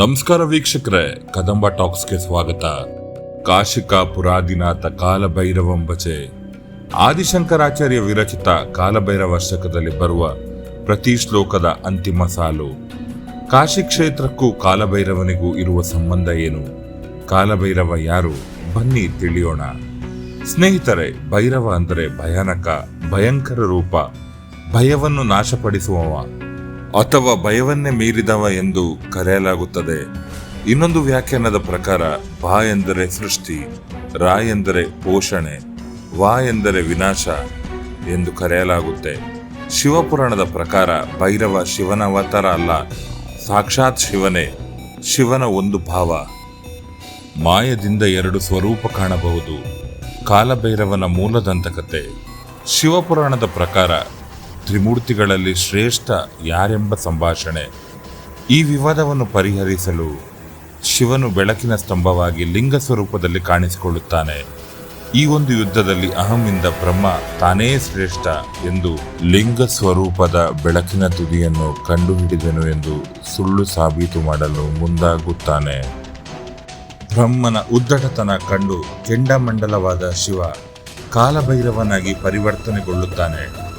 ನಮಸ್ಕಾರ ವೀಕ್ಷಕರೇ, ಕದಂಬ ಟಾಕ್ಸ್ಗೆ ಸ್ವಾಗತ. ಕಾಶಿಕ ಪುರಾದಿನಾಥ ಕಾಲಭೈರವಂಬಚೆ ಆದಿಶಂಕರಾಚಾರ್ಯ ವಿರಚಿತ ಕಾಲಭೈರವ ಶಕದಲ್ಲಿ ಬರುವ ಪ್ರತಿ ಶ್ಲೋಕದ ಅಂತಿಮ ಸಾಲು. ಕಾಶಿ ಕ್ಷೇತ್ರಕ್ಕೂ ಕಾಲಭೈರವನಿಗೂ ಇರುವ ಸಂಬಂಧ ಏನು? ಕಾಲಭೈರವ ಯಾರು? ಬನ್ನಿ ತಿಳಿಯೋಣ. ಸ್ನೇಹಿತರೆ, ಭೈರವ ಅಂದರೆ ಭಯಾನಕ, ಭಯಂಕರ ರೂಪ. ಭಯವನ್ನು ನಾಶಪಡಿಸುವವ ಅಥವಾ ಭಯವನ್ನೇ ಮೀರಿದವ ಎಂದು ಕರೆಯಲಾಗುತ್ತದೆ. ಇನ್ನೊಂದು ವ್ಯಾಖ್ಯಾನದ ಪ್ರಕಾರ, ಭಾ ಎಂದರೆ ಸೃಷ್ಟಿ, ರಾ ಎಂದರೆ ಪೋಷಣೆ, ವಾ ಎಂದರೆ ವಿನಾಶ ಎಂದು ಕರೆಯಲಾಗುತ್ತೆ. ಶಿವಪುರಾಣದ ಪ್ರಕಾರ, ಭೈರವ ಶಿವನ ಅವತಾರ ಅಲ್ಲ, ಸಾಕ್ಷಾತ್ ಶಿವನೇ, ಶಿವನ ಒಂದು ಭಾವ. ಮಾಯದಿಂದ ಎರಡು ಸ್ವರೂಪ ಕಾಣಬಹುದು. ಕಾಲಭೈರವನ ಮೂಲದಂತಕತೆ. ಶಿವಪುರಾಣದ ಪ್ರಕಾರ ತ್ರಿಮೂರ್ತಿಗಳಲ್ಲಿ ಶ್ರೇಷ್ಠ ಯಾರೆಂಬ ಸಂಭಾಷಣೆ. ಈ ವಿವಾದವನ್ನು ಪರಿಹರಿಸಲು ಶಿವನು ಬೆಳಕಿನ ಸ್ತಂಭವಾಗಿ ಲಿಂಗ ಸ್ವರೂಪದಲ್ಲಿ ಕಾಣಿಸಿಕೊಳ್ಳುತ್ತಾನೆ. ಈ ಒಂದು ಯುದ್ಧದಲ್ಲಿ ಅಹಮಿಂದ ಬ್ರಹ್ಮ ತಾನೇ ಶ್ರೇಷ್ಠ ಎಂದು ಲಿಂಗ ಸ್ವರೂಪದ ಬೆಳಕಿನ ತುದಿಯನ್ನು ಕಂಡುಹಿಡಿದನು ಎಂದು ಸುಳ್ಳು ಸಾಬೀತು ಮಾಡಲು ಮುಂದಾಗುತ್ತಾನೆ. ಬ್ರಹ್ಮನ ಉದ್ದಟತನ ಕಂಡು ಕೆಂಡಮಂಡಲವಾದ ಶಿವ ಕಾಲಭೈರವನಾಗಿ ಪರಿವರ್ತನೆಗೊಳ್ಳುತ್ತಾನೆ.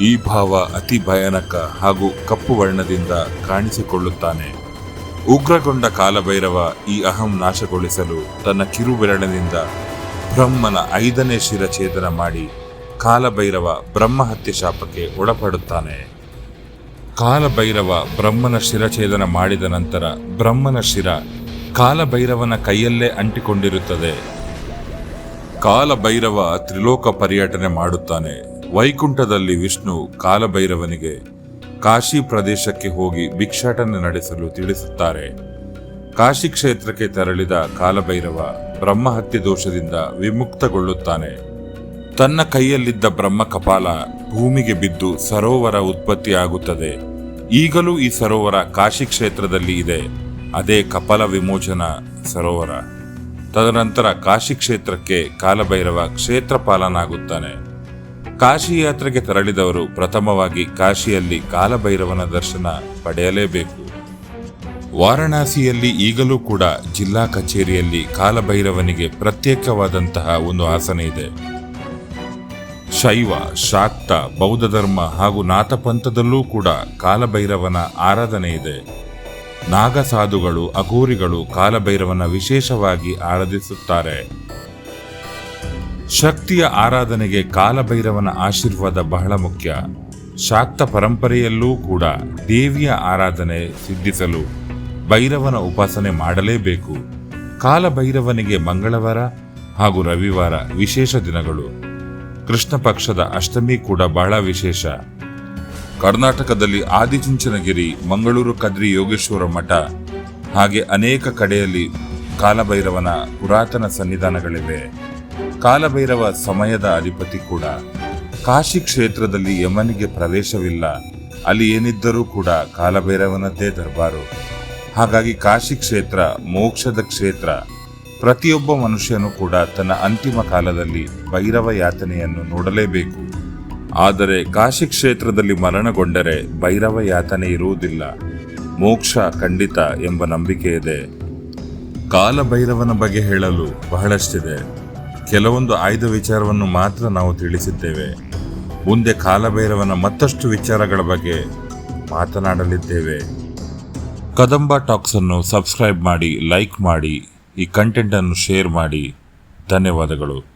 ಈ ಭಾವ ಅತಿ ಭಯಾನಕ ಹಾಗೂ ಕಪ್ಪು ವರ್ಣದಿಂದ ಕಾಣಿಸಿಕೊಳ್ಳುತ್ತಾನೆ. ಉಗ್ರಗೊಂಡ ಕಾಲಭೈರವ ಈ ಅಹಂ ನಾಶಗೊಳಿಸಲು ತನ್ನ ಕಿರುಬೆರಳಿನಿಂದ ಬ್ರಹ್ಮನ ಐದನೇ ಶಿರಛೇದನ ಮಾಡಿ ಕಾಲಭೈರವ ಬ್ರಹ್ಮಹತ್ಯೆ ಶಾಪಕ್ಕೆ ಒಳಪಡುತ್ತಾನೆ. ಕಾಲಭೈರವ ಬ್ರಹ್ಮನ ಶಿರಛೇದನ ಮಾಡಿದ ನಂತರ ಬ್ರಹ್ಮನ ಶಿರ ಕಾಲಭೈರವನ ಕೈಯಲ್ಲೇ ಅಂಟಿಕೊಂಡಿರುತ್ತದೆ. ಕಾಲಭೈರವ ತ್ರಿಲೋಕ ಪರ್ಯಟನೆ ಮಾಡುತ್ತಾನೆ. ವೈಕುಂಠದಲ್ಲಿ ವಿಷ್ಣು ಕಾಲಭೈರವನಿಗೆ ಕಾಶಿ ಪ್ರದೇಶಕ್ಕೆ ಹೋಗಿ ಭಿಕ್ಷಾಟನೆ ನಡೆಸಲು ತಿಳಿಸುತ್ತಾರೆ. ಕಾಶಿ ಕ್ಷೇತ್ರಕ್ಕೆ ತೆರಳಿದ ಕಾಲಭೈರವ ಬ್ರಹ್ಮಹತ್ಯೆ ದೋಷದಿಂದ ವಿಮುಕ್ತಗೊಳ್ಳುತ್ತಾನೆ. ತನ್ನ ಕೈಯಲ್ಲಿದ್ದ ಬ್ರಹ್ಮ ಕಪಾಲ ಭೂಮಿಗೆ ಬಿದ್ದು ಸರೋವರ ಉತ್ಪತ್ತಿಯಾಗುತ್ತದೆ. ಈಗಲೂ ಈ ಸರೋವರ ಕಾಶಿ ಕ್ಷೇತ್ರದಲ್ಲಿ ಇದೆ. ಅದೇ ಕಪಾಲ ವಿಮೋಚನ ಸರೋವರ. ತದನಂತರ ಕಾಶಿ ಕ್ಷೇತ್ರಕ್ಕೆ ಕಾಲಭೈರವ ಕ್ಷೇತ್ರಪಾಲನಾಗುತ್ತಾನೆ. ಕಾಶಿ ಯಾತ್ರೆಗೆ ತೆರಳಿದವರು ಪ್ರಥಮವಾಗಿ ಕಾಶಿಯಲ್ಲಿ ಕಾಲಭೈರವನ ದರ್ಶನ ಪಡೆಯಲೇಬೇಕು. ವಾರಣಾಸಿಯಲ್ಲಿ ಈಗಲೂ ಕೂಡ ಜಿಲ್ಲಾ ಕಚೇರಿಯಲ್ಲಿ ಕಾಲಭೈರವನಿಗೆ ಪ್ರತ್ಯೇಕವಾದಂತಹ ಒಂದು ಆಸನ ಇದೆ. ಶೈವ, ಶಾಕ್ತ, ಬೌದ್ಧ ಧರ್ಮ ಹಾಗೂ ನಾಥಪಂಥದಲ್ಲೂ ಕೂಡ ಕಾಲಭೈರವನ ಆರಾಧನೆ ಇದೆ. ನಾಗಸಾಧುಗಳು ಅಘೋರಿಗಳು ಕಾಲಭೈರವನ ವಿಶೇಷವಾಗಿ ಆರಾಧಿಸುತ್ತಾರೆ. ಶಕ್ತಿಯ ಆರಾಧನೆಗೆ ಕಾಲಭೈರವನ ಆಶೀರ್ವಾದ ಬಹಳ ಮುಖ್ಯ. ಶಾಕ್ತ ಪರಂಪರೆಯಲ್ಲೂ ಕೂಡ ದೇವಿಯ ಆರಾಧನೆ ಸಿದ್ಧಿಸಲು ಭೈರವನ ಉಪಾಸನೆ ಮಾಡಲೇಬೇಕು. ಕಾಲಭೈರವನಿಗೆ ಮಂಗಳವಾರ ಹಾಗೂ ರವಿವಾರ ವಿಶೇಷ ದಿನಗಳು. ಕೃಷ್ಣ ಪಕ್ಷದ ಅಷ್ಟಮಿ ಕೂಡ ಬಹಳ ವಿಶೇಷ. ಕರ್ನಾಟಕದಲ್ಲಿ ಆದಿಚುಂಚನಗಿರಿ, ಮಂಗಳೂರು ಕದ್ರಿ ಯೋಗೇಶ್ವರ ಮಠ ಹಾಗೆ ಅನೇಕ ಕಡೆಯಲ್ಲಿ ಕಾಲಭೈರವನ ಪುರಾತನ ಸನ್ನಿಧಾನಗಳಿವೆ. ಕಾಲಭೈರವ ಸಮಯದ ಅಧಿಪತಿ ಕೂಡ. ಕಾಶಿ ಕ್ಷೇತ್ರದಲ್ಲಿ ಯಮನಿಗೆ ಪ್ರವೇಶವಿಲ್ಲ. ಅಲ್ಲಿ ಏನಿದ್ದರೂ ಕೂಡ ಕಾಲಭೈರವನದ್ದೇ ದರ್ಬಾರು. ಹಾಗಾಗಿ ಕಾಶಿ ಕ್ಷೇತ್ರ, ಮೋಕ್ಷದ ಕ್ಷೇತ್ರ, ಪ್ರತಿಯೊಬ್ಬ ಮನುಷ್ಯನು ಕೂಡ ತನ್ನ ಅಂತಿಮ ಕಾಲದಲ್ಲಿ ಭೈರವ ಯಾತನೆಯನ್ನು ನೋಡಲೇಬೇಕು. ಆದರೆ ಕಾಶಿ ಕ್ಷೇತ್ರದಲ್ಲಿ ಮರಣಗೊಂಡರೆ ಭೈರವ ಯಾತನೆ ಇರುವುದಿಲ್ಲ. ಮೋಕ್ಷ ಖಂಡಿತ ಎಂಬ ನಂಬಿಕೆ ಇದೆ ಕಾಲಭೈರವನ ಬಗ್ಗೆ ಹೇಳಲು ಬಹಳಷ್ಟಿದೆ. ಕೆಲವೊಂದು ಆಯ್ದ ವಿಚಾರವನ್ನು ಮಾತ್ರ ನಾವು ತಿಳಿಸಿದ್ದೇವೆ. ಮುಂದೆ ಕಾಲಭೈರವನ ಮತ್ತಷ್ಟು ವಿಚಾರಗಳ ಬಗ್ಗೆ ಮಾತನಾಡಲಿದ್ದೇವೆ. ಕದಂಬ ಟಾಕ್ಸ್ ಅನ್ನು ಸಬ್ಸ್ಕ್ರೈಬ್ ಮಾಡಿ, ಲೈಕ್ ಮಾಡಿ, ಈ ಕಂಟೆಂಟನ್ನು ಶೇರ್ ಮಾಡಿ. ಧನ್ಯವಾದಗಳು.